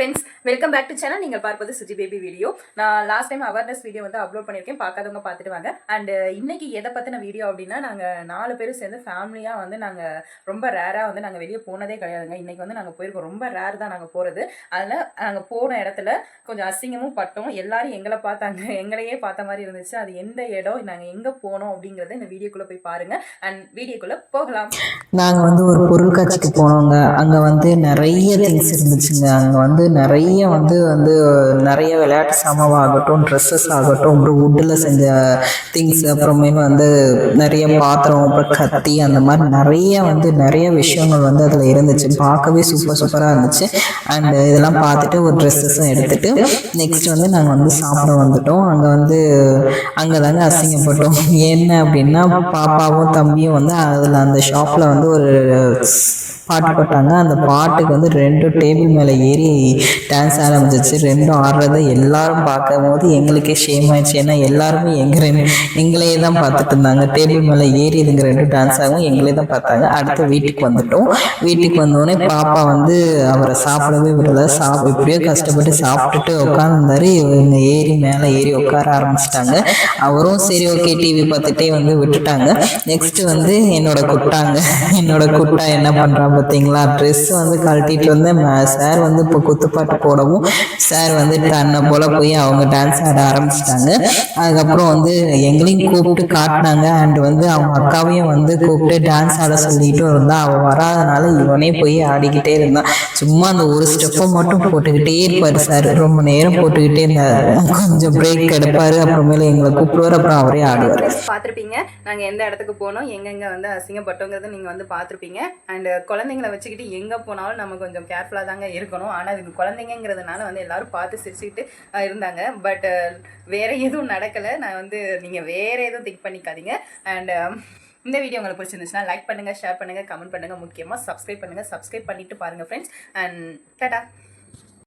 Friends welcome back to channel நீங்கள் பார்ப்பது Suji baby video நான் லாஸ்ட் டைம் அவேர்னஸ் வீடியோ வந்து அப்லோட் பண்ணியிருக்கேன். பார்க்காதவங்க பார்த்துட்டு வாங்க. அண்ட் uh, இன்னைக்கு எதை பற்றின வீடியோ அப்படின்னா நாங்கள் நாலு பேரும் சேர்ந்து ஃபேமிலியாக வந்து நாங்கள் ரொம்ப ரேராக வந்து நாங்கள் வெளியே போனதே கிடையாதுங்க. இன்றைக்கி வந்து நாங்கள் போயிருக்கோம். ரொம்ப ரேர் தான் நாங்கள் போகிறது அதில் நாங்கள் போன இடத்துல கொஞ்சம் அசிங்கமும் பட்டோம் எல்லாரும் எங்களை பார்த்தாங்க. எங்களையே பார்த்த மாதிரி இருந்துச்சு. அது எந்த இடம் நாங்கள் எங்கே போனோம் அப்படிங்கிறத இந்த வீடியோக்குள்ளே போய் பாருங்கள் அண்ட் வீடியோக்குள்ளே போகலாம். நாங்கள் வந்து ஒரு பொருள் காட்சிக்கு போனோங்க. அங்கே வந்து நிறைய திங்ஸ் இருந்துச்சுங்க. அங்கே வந்து நிறைய வந்து வந்து நிறைய விளையாட்டு சாமாவாகட்டும் ட்ரெஸ்ஸஸ் ஆகட்டும் அப்புறம் வுட்டில் செஞ்ச திங்ஸ் அப்புறமேல் வந்து நிறைய பாத்திரம் அப்புறம் கத்தி அந்த மாதிரி நிறைய வந்து நிறைய விஷயங்கள் வந்து அதில் இருந்துச்சு. பார்க்கவே சூப்பர் சூப்பராக இருந்துச்சு. அண்ட் இதெல்லாம் பார்த்துட்டு ஒரு ட்ரெஸ்ஸஸும் எடுத்துட்டு நெக்ஸ்ட் வந்து நாங்கள் வந்து சாப்பிட வந்துட்டோம். அங்கே வந்து அங்கே தாங்க அசிங்கப்பட்டோம். என்ன அப்படின்னா பாப்பாவும் தம்பியும் வந்து அதில் அந்த ஷாப்பில் வந்து ஒரு பாட்டு போட்டாங்க. அந்த பாட்டுக்கு வந்து ரெண்டு டேபிள் மேலே ஏறி டான்ஸ் ஆரம்பிச்சிச்சு. ரெண்டும் ஆடுறதை எல்லாரும் பார்க்கும் போது எங்களுக்கே ஷேம் ஆயிடுச்சு. ஏன்னா எல்லாருமே எங்கள் ரெண்டு எங்களையே தான் பார்த்துட்டு இருந்தாங்க. டேபிள் மேலே ஏறி இதுங்க ரெண்டு டான்ஸ் ஆகும் எங்களே தான் பார்த்தாங்க. அடுத்து வீட்டுக்கு வந்துட்டோம். வீட்டுக்கு வந்தோடனே பாப்பா வந்து அவரை சாப்பிடவே விடல. சாப் எப்படியோ கஷ்டப்பட்டு சாப்பிட்டுட்டு உட்காந்துருந்தாரு இவங்க ஏறி மேலே ஏறி உட்கார ஆரம்பிச்சிட்டாங்க. அவரும் சரி ஓகே டிவி பார்த்துட்டே வந்து விட்டுட்டாங்க. நெக்ஸ்ட் வந்து என்னோட குட்டாங்க. என்னோட குட்டா என்ன பண்ணுறாங்க பார்த்தீங்களா? ட்ரெஸ் வந்து கழட்டிட்டு வந்து சார் வந்து இப்போ குத்துப்பாட்டு போடவும் சார் வந்து தன்னை போல போய் அவங்க டான்ஸ் ஆட ஆரம்பிச்சிட்டாங்க. அதுக்கப்புறம் வந்து எங்களையும் கூப்பிட்டு காட்டினாங்க. அண்ட் வந்து அவங்க அக்காவையும் வந்து கூப்பிட்டு டான்ஸ் ஆட சொல்லிட்டு இருந்தா. அவள் வராதனால இவனே போய் ஆடிக்கிட்டே இருந்தான் சும்மா அந்த ஒரு ஸ்டெப்பை மட்டும் போட்டுக்கிட்டே இருப்பார் சார் ரொம்ப நேரம் போட்டுக்கிட்டே இருந்தார். கொஞ்சம் பிரேக் எடுப்பார் அப்புறமேல எங்களை கூப்பிடுவார் அப்புறம் அவரே ஆடுவார். பார்த்துருப்பீங்க நாங்கள் எந்த இடத்துக்கு போனோம் எங்கெங்கே வந்து அசிங்கப்பட்டோங்கிறத நீங்கள் வந்து பார்த்துருப்பீங்க அண்ட் குழந்தைங்கள வச்சுக்கிட்டு எங்கே போனாலும் நம்ம கொஞ்சம் கேர்ஃபுல்லாக தாங்க இருக்கணும். ஆனால் இதுக்கு குழந்தைங்கிறதுனால வந்து எல்லாரும் பார்த்து சிரிச்சுக்கிட்டு இருந்தாங்க. பட் வேற எதுவும் நடக்கலை. நான் வந்து நீங்கள் வேற எதுவும் திங்க் பண்ணிக்காதீங்க. அண்ட் இந்த வீடியோ உங்களுக்கு பிடிச்சிருந்துச்சுன்னா லைக் பண்ணுங்கள் ஷேர் பண்ணுங்கள் கமெண்ட் பண்ணுங்கள் முக்கியமாக சப்ஸ்கிரைப் பண்ணுங்கள் சப்ஸ்கிரைப் பண்ணிவிட்டு பாருங்கள் ஃப்ரெண்ட்ஸ் அண்ட் டாடா!